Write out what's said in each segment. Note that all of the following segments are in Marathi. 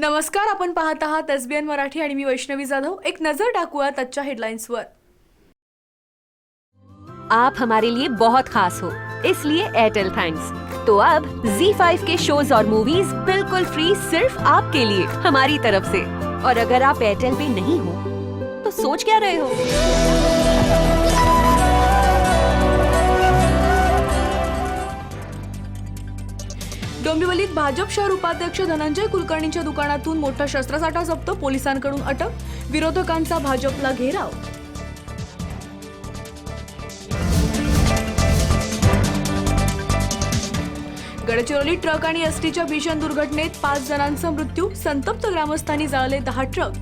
नमस्कार आपण पाहत आहात एस बी एन मराठी आणि मी वैष्णवी जाधव. एक नजर टाकूयात आजच्या हेडलाईन्सवर आप हमारे लिए बहुत खास हो इसलिए एयरटेल थैंक्स तो अब Z5 के शोज और मूवीज बिल्कुल फ्री सिर्फ आपके लिए हमारी तरफ से। और अगर आप एयरटेल पे नहीं हो तो सोच क्या रहे हो? डोंबिवलीत भाजप शहर उपाध्यक्ष धनंजय कुलकर्णींच्या दुकानातून मोठा शस्त्रसाठा जप्त पोलिसांकडून अटक विरोधकांचा भाजपला घेराव. गडचिरोली ट्रक आणि एसटीच्या भीषण दुर्घटनेत पाच जणांचा मृत्यू संतप्त ग्रामस्थांनी जाळले दहा ट्रक.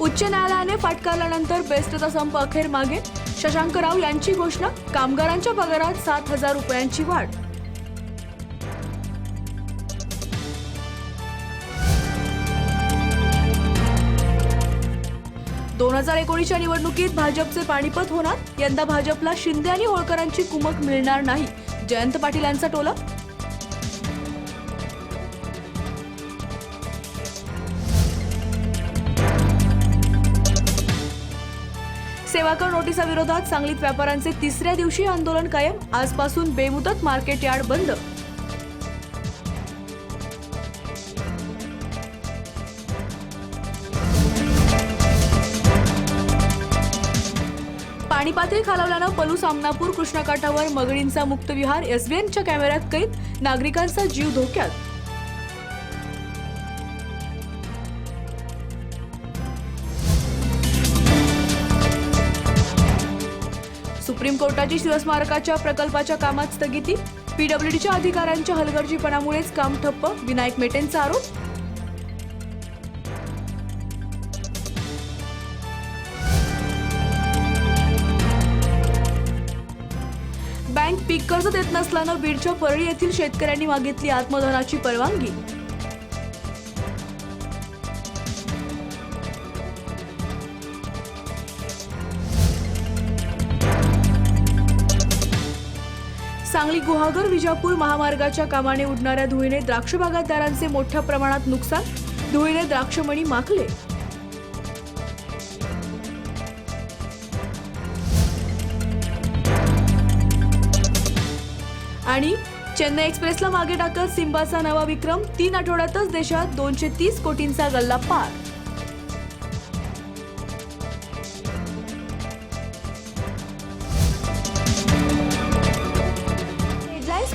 उच्च न्यायालयाने फटकारल्यानंतर बेस्टचा संप अखेर मागे. शशांक राव यांची घोषणा कामगारांच्या पगारात सात हजार रुपयांची वाढ. दोन हजार एकोणीसच्या निवडणुकीत भाजपचे पाणीपत होणार. यंदा भाजपला शिंदे आणि होळकरांची कुमक मिळणार नाही. जयंत पाटील यांचा टोला सेवाकर नोटीसा विरोधात सांगलीत व्यापाऱ्यांचे तिसऱ्या दिवशी आंदोलन कायम. आजपासून बेमुदत मार्केट यार्ड बंद. पाणी पातळी खालावल्यानं पलूस सामनापूर कृष्णाकाठावर मगरींचा मुक्तविहार एसबीएनच्या कॅमेऱ्यात कैद. नागरिकांचा जीव धोक्यात. सुप्रीम कोर्टाची शिवस्मारकाच्या प्रकल्पाच्या कामात स्थगिती? पीडब्ल्यूडीच्या अधिकाऱ्यांच्या हलगर्जीपणामुळेच काम ठप्प? विनायक मेटेंचा आरोप? बँक पीक कर्ज देत नसल्यानं बीडच्या परळी येथील शेतकऱ्यांनी मागितली आत्मधनाची परवानगी. सांगली गुहागर विजापूर महामार्गाच्या कामाने उडणाऱ्या धुळीने द्राक्ष बागायतदारांचे मोठ्या प्रमाणात नुकसान धुळीने द्राक्षमणी माखले. आणि चेन्नई एक्सप्रेसला मागे टाकत सिम्बाचा नवा विक्रम तीन आठवड्यातच देशात दोनशे तीस कोटींचा गल्ला पार.